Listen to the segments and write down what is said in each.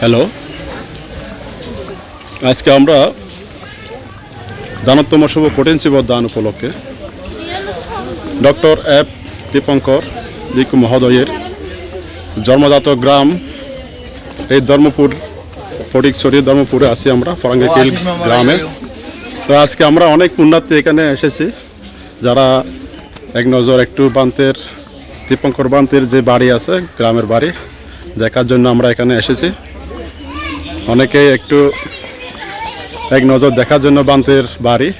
Hello. আজকে আমরা দানোত্তম শুভ পটেন্সিব দান উপলক্ষে ডক্টর এফ দীপঙ্কর লিকু মহোদয়ের জন্মজাত গ্রাম এই ধর্মপুর ফটিকছড়ি ধর্মপুরে আছি আমরা ফরাঙ্গিকিল গ্রামে। তো আজকে আমরা অনেক পুণ্যার্থী এখানে এসেছি যারা এক নজর একটু বান্তের দীপঙ্কর বান্তের যে বাড়ি আছে গ্রামের বাড়ি দেখার জন্য আমরা এখানে এসেছি। অনেকেই একটু এক নজর দেখার জন্য বান্তের বাড়ি।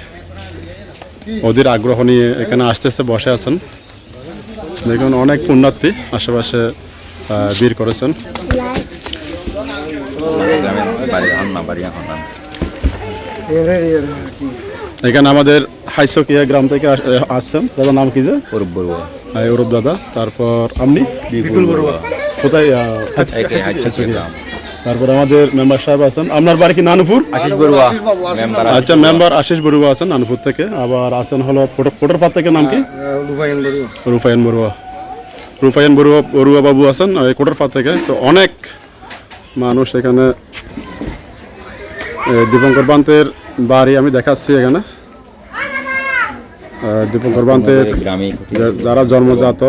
ওদের আগ্রহ নিয়ে এখানে আসতেছে বসে আছেন। দেখুন অনেক পুণ্যার্থী আশেপাশে ভিড় করেছেন। এখানে আমাদের হাইসকিয়া গ্রাম থেকে আস- আসছেন। দাদার নাম কি যে? অরূপ বড়ুয়া। অরূপ দাদা। তারপর আপনি? বিপুল বড়ুয়া। কোথায় তারপর আমাদের মেম্বার সাহেব আছেন। আপনার বাড়ি কি নানুপুর? আশিস বড়ুয়া। মেম্বার আচ্ছা মেম্বার আশিস বড়ুয়া আছেন নানুপুর থেকে। আবার আছেন হলো থেকে নাম কি? রুফায়ন বড়ুয়া। রুফায়ন বড়ুয়া। বড়ুয়া বাবু আছেন এই কোটর পাত থেকে। তো অনেক মানুষ এখানে দীপঙ্কর বান্তের বাড়ি আমি দেখাচ্ছি এখানে। দীপঙ্কর বান্তের যারা জন্মজাত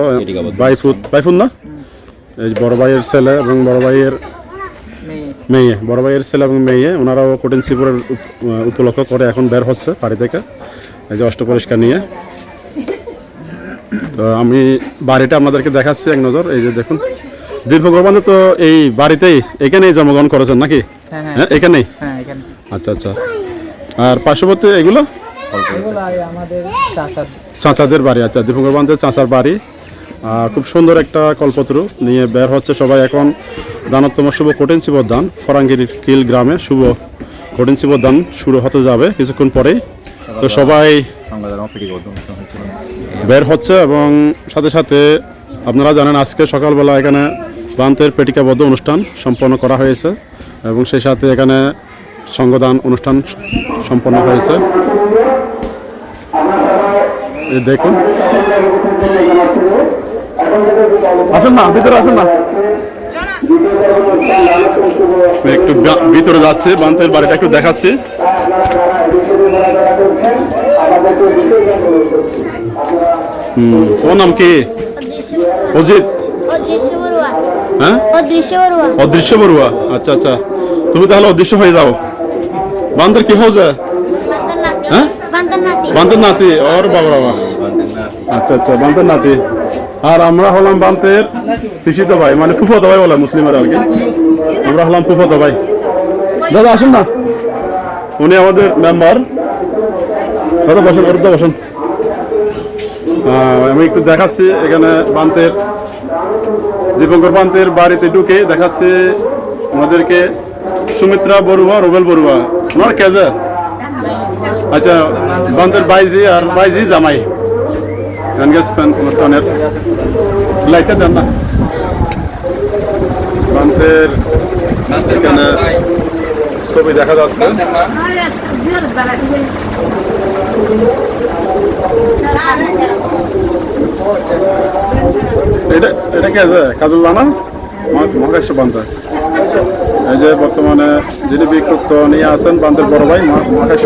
বাইফুত বাইফুত না? এই বড় ভাইয়ের ছেলে এবং বড় ভাইয়ের মেয়ে। বড় ভাইয়ের ছেলে এবং মেয়ে ওনারাও কঠিন কোটেন্সিপুরের উপলক্ষ করে এখন বের হচ্ছে বাড়ি থেকে। এই যে অষ্ট পরিষ্কার নিয়ে। তো আমি বাড়িটা আপনাদেরকে দেখাচ্ছি এক নজর। এই যে দেখুন দীর্ঘগর্বান্ধে তো এই বাড়িতেই এখানেই জন্মগ্রহণ করেছেন নাকি? হ্যাঁ এখানেই? হ্যাঁ আচ্ছা আচ্ছা। আর পার্শ্ববর্তী এগুলো? চাচাদের বাড়ি আচ্ছা দীপঙ্কর বান্ধব চাচার বাড়ি। খুব সুন্দর একটা কল্পতরু নিয়ে বের হচ্ছে সবাই এখন। দানোত্তম শুভ কোটেন্সিব দান ফরাঙ্গির কিল গ্রামে শুভ কোটেন্সিব দান শুরু হতে যাবে কিছুক্ষণ পরেই। তো সবাই বের হচ্ছে এবং সাথে সাথে আপনারা জানেন আজকে সকালবেলা এখানে বান্তের পেটিকাবদ্ধ অনুষ্ঠান সম্পন্ন করা হয়েছে এবং সেই সাথে এখানে সঙ্গদান অনুষ্ঠান সম্পন্ন হয়েছে। দেখুন। আসুন না ভিতরে আসুন না। একটু ভিতরে যাচ্ছে বান্তের বাড়িটা একটু দেখাচ্ছি। হুম তোমার নাম কি? অজিত। হ্যাঁ? অদৃশ্য বড়ুয়া আচ্ছা আচ্ছা। তুমি তাহলে অদৃশ্য হয়ে যাও। বান্দর কি হয়ে যায় হ্যাঁ? বান্দার নাতি। বান্দর নাতি। ওর বাবা বাবা। আচ্ছা আচ্ছা বান্দর নাতি। আর আমরা হলাম বান্তের পিসিত ভাই মানে ফুফতো ভাই বলে মুসলিমের আর কি। আমরা হলাম ফুফতো ভাই। দাদা আসুন না। উনি আমাদের মেম্বার। দাদা বসেন ওর বসেন। আমি একটু দেখাচ্ছি এখানে বান্তের দীপঙ্কর পান্তের বাড়িতে ঢুকে দেখাচ্ছে আমাদেরকে সুমিত্রা বড়ুয়া রুবেল বড়ুয়া। ওনার কেজে আচ্ছা বান্তের বাইজি আর বাইজি জামাই। এনগেজমেন্ট অনুষ্ঠানের লাইটটা দেন না বান্তের এখানে ছবি দেখা যাচ্ছে এটা এটা কে আছে কাজল রানা মহাকাশ্য বান্ধব এই যে বর্তমানে যিনি বিক্ষুব্ধ নিয়ে আছেন বান্ধব বড় ভাই মহা- মহাকাশ্য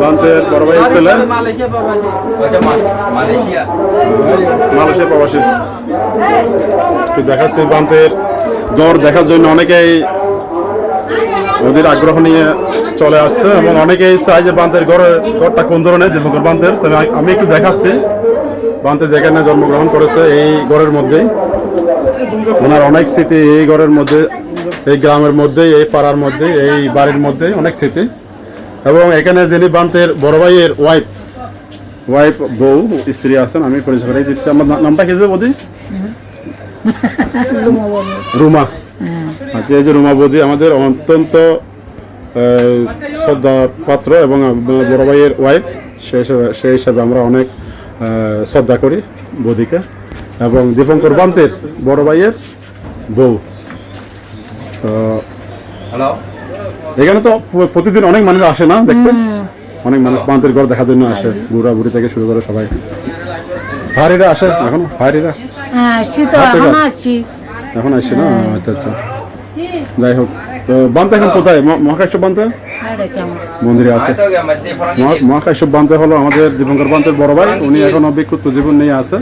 বান্তের বড় ভাইয়ের ছেলে মালয়েশিয়া। প্রবাসী। দেখাচ্ছি বান্তের গড় দেখার জন্য অনেকেই ওদের আগ্রহ নিয়ে চলে আসছে এবং অনেকেই চায় যে বান্তের গড়ে গড়টা কোন ধরনের দীপঙ্কর বান্তের তবে আমি একটু দেখাচ্ছি। বান্তে যেখানে জন্মগ্রহণ করেছে এই গড়ের মধ্যেই। ওনার অনেক স্মৃতি এই গড়ের মধ্যে এই গ্রামের মধ্যে এই পাড়ার মধ্যে এই বাড়ির মধ্যে অনেক স্মৃতি। এবং এখানে যিনি বান্তের বড় ভাইয়ের ওয়াইফ ওয়াইফ বউ স্ত্রী আছেন আমি পরিচয় করে দিচ্ছি। আমার নামটা কি যে বৌদি? রুমা। আচ্ছা এই যে রুমা বৌদি আমাদের অত্যন্ত শ্রদ্ধা পাত্র এবং বড় ভাইয়ের ওয়াইফ সে হিসেবে- সেই হিসাবে আমরা অনেক শ্রদ্ধা করি বৌদিকে। এবং দীপঙ্কর বান্তের বড় ভাইয়ের বউ। হ্যালো এখানে তো প্রতিদিন অনেক মানুষ আসে না দেখতে? অনেক মানুষ বান্তের ঘর দেখার জন্য আসে বুড়া বুড়ি থেকে শুরু করে সবাই। হারিরা আসে এখন? হারিরা হ্যাঁ এখন আসছি। না? আচ্ছা আচ্ছা। যাই হোক তো বান্তে এখন কোথায়? মহাকাশ্য বান্তে মন্দিরে আছে। মহাকাশ্য বান্তে হলো আমাদের দীপঙ্কর বান্তের বড় ভাই উনি এখন অভিজ্ঞত জীবন নিয়ে আছে।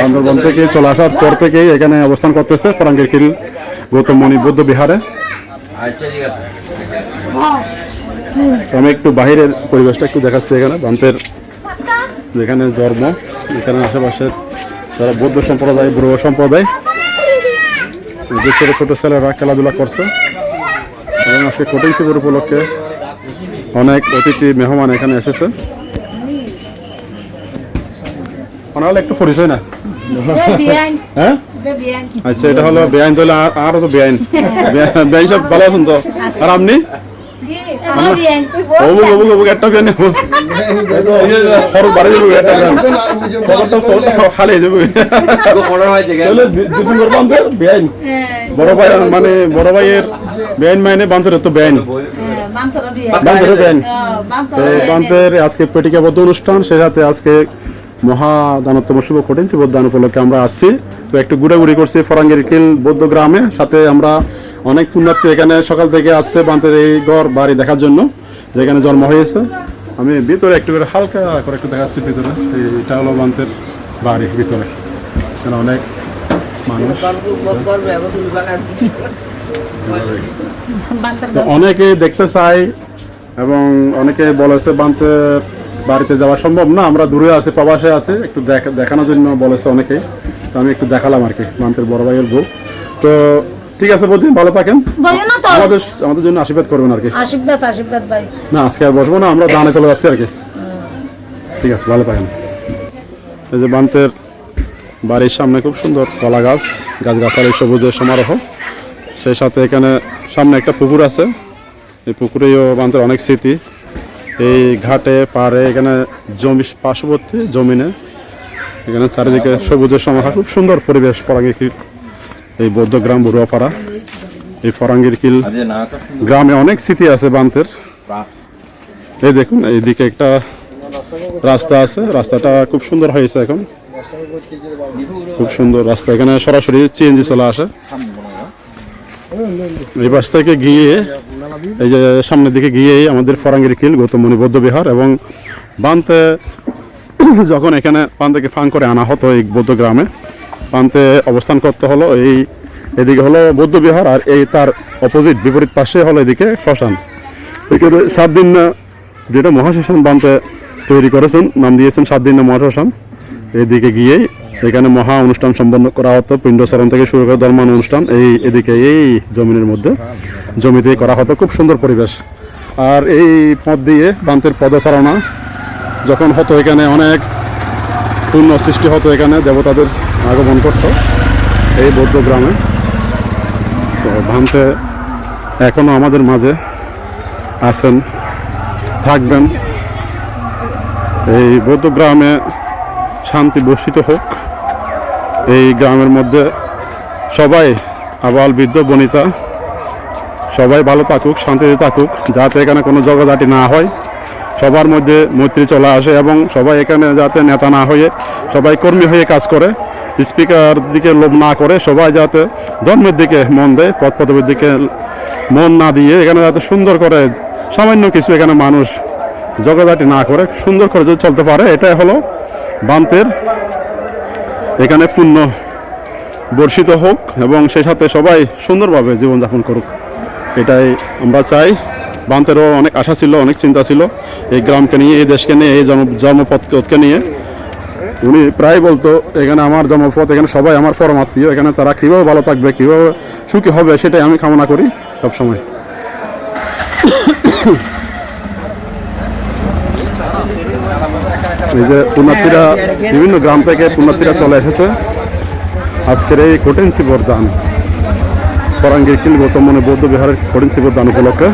বান্দরবন থেকে চলে আসার পর থেকেই এখানে অবস্থান করতেছে ফরাঙ্গের কিল। গৌতম মণি বৌদ্ধ বিহারে? আচ্ছা আমি একটু বাইরের পরিবেশটা একটু দেখাচ্ছি এখানে বান্তের যেখানে ধর্ম এখানে আশেপাশের যারা বৌদ্ধ সম্প্রদায় বুড়ো সম্প্রদায় যে ছোটো ছোটো ছেলেরা খেলাধুলা করছে। এবং আজকে কোটিং শিবর উপলক্ষে অনেক অতিথি মেহমান এখানে এসেছে। ওনারা একটু পরিচয় না হ্যাঁ আচ্ছা এটা হলো বেআইন তাহলে আর- তো বেআইন বেআইন সব ভালো আছেন তো? আর আপনি? বাড়ি হয়ে ভাই মানে বড় ভাইয়ের বেআইন মাইনে বান্ধবের তো বেআইন বান্তর বেআইন বান্তর আজকে পেটিকাবদ্ধ অনুষ্ঠান সেই সাথে আজকে মহাদানত্তম শুভ কঠিন শিবদান উপলক্ষে আমরা আসছি। তো একটু ঘুরাঘুরি করছি ফরাঙ্গির কিল বৌদ্ধ গ্রামে। সাথে আমরা অনেক পুণ্যার্থী এখানে সকাল থেকে আসছে বান্তের এই ঘর বাড়ি দেখার জন্য যেখানে জন্ম হয়েছে। আমি ভিতরে একটু করে হালকা করে একটু দেখাচ্ছি ভিতরে। এই- এটা হলো বান্তের বাড়ি ভিতরে। এখানে অনেক মানুষ। তো অনেকে দেখতে চায় এবং অনেকে বলেছে বানতে বাড়িতে যাওয়া সম্ভব না আমরা দূরে আছি প্রবাসে আছি একটু দেখা- দেখানোর জন্য বলেছে অনেকে তো আমি একটু দেখালাম আর কি বান্তের বড় ভাইয়ের বউ। তো ঠিক আছে বৌদি ভালো থাকেন। আমাদের আমাদের জন্য আশীর্বাদ করবেন আর কি। আশীর্বাদ আশীর্বাদ ভাই। না আজকে আর বসবো না আমরা দানে চলে যাচ্ছি আর কি। ঠিক আছে ভালো থাকেন। এই যে বান্তের বাড়ির সামনে খুব সুন্দর কলা গাছ গাছগাছালি সবুজের সমারোহ। সেই সাথে এখানে সামনে একটা পুকুর আছে। এই পুকুরেও বান্তের অনেক স্মৃতি। এই ঘাটে, পাড়ে, এখানে জমি পার্শ্ববর্তী জমিনে, এখানে চারিদিকে সবুজের সমারোহ খুব সুন্দর পরিবেশ ফরাঙ্গির কিল, এই বৌদ্ধ গ্রাম বড়ুয়াপাড়া। এই ফরাঙ্গির কিল গ্রামে অনেক স্মৃতি আছে বান্তের। এই দেখুন, এইদিকে একটা রাস্তা আছে। রাস্তাটা খুব সুন্দর হয়েছে এখন। খুব সুন্দর রাস্তা। এখানে সরাসরি সিএনজি চলে আসে। এই পাশ থেকে গিয়ে, এই যে সামনের দিকে গিয়েই আমাদের ফরাঙ্গির কিল গৌতমণি বৌদ্ধ বিহার এবং বানতে, যখন এখানে পান থেকে করে আনা হতো এই বৌদ্ধ গ্রামে পান্তে অবস্থান করতে হলো এই, এদিকে হলো বৌদ্ধ বিহার আর এই তার অপোজিট বিপরীত পাশে হলো এদিকে শ্মশান। এখানে সাত দিন যেটা মহাশ্মশান বানতে তৈরি করেছেন, নাম দিয়েছেন সাত দিন মহাশ্মশান। এদিকে গিয়েই এখানে মহা অনুষ্ঠান সম্পন্ন করা হতো পিণ্ডচরণ থেকে শুরু করে ধর্মান অনুষ্ঠান এই এদিকে এই জমিনের মধ্যে। জমিতে করা হতো, খুব সুন্দর পরিবেশ। আর এই পথ দিয়ে বান্তের পদচারণা যখন হতো এখানে, অনেক পূর্ণ সৃষ্টি হতো এখানে, দেবতাদের আগমন করত এই বৌদ্ধ গ্রামে। তো ভান্তে এখনও আমাদের মাঝে আছেন, থাকবেন। এই বৌদ্ধ গ্রামে শান্তি বর্ষিত হোক। এই গ্রামের মধ্যে সবাই আবাল বৃদ্ধ, বনিতা, সবাই ভালো থাকুক, শান্তিতে থাকুক, যাতে এখানে কোনো জগদাটি না হয়। সবার মধ্যে মৈত্রী চলে আসে এবং সবাই এখানে যাতে নেতা না হয়ে, সবাই কর্মী হয়ে কাজ করে। স্পিকার দিকে লোভ না করে সবাই যাতে ধর্মের দিকে মন দেয়, পথ পদবীর দিকে মন না দিয়ে এখানে যাতে সুন্দর করে, সামান্য কিছু এখানে মানুষ জগদাটি না করে, সুন্দর করে যদি চলতে পারে, এটাই হলো বান্তের। এখানে পূর্ণ বর্ষিত হোক এবং সেই সাথে সবাই সুন্দরভাবে জীবনযাপন করুক, এটাই আমরা চাই। বান্তেরও অনেক আশা ছিল, অনেক চিন্তা ছিল এই গ্রামকে নিয়ে, এই দেশকে নিয়ে, এই জন্ম জন্মপথকে নিয়ে। উনি প্রায় বলতো, এখানে আমার জন্মপথ, এখানে সবাই আমার পরমাত্মীয়, এখানে তারা কীভাবে ভালো থাকবে, কীভাবে সুখী হবে, সেটাই আমি কামনা করি সবসময়। এই যে পুনাতিরা বিভিন্ন গ্রাম থেকে পুনাতিরা চলে এসেছে। আজকের এই কঠিন শিবর দান পরাঙ্গীর কিল গৌতম বৌদ্ধ বিহারের কঠিন শিবর দান উপলক্ষে।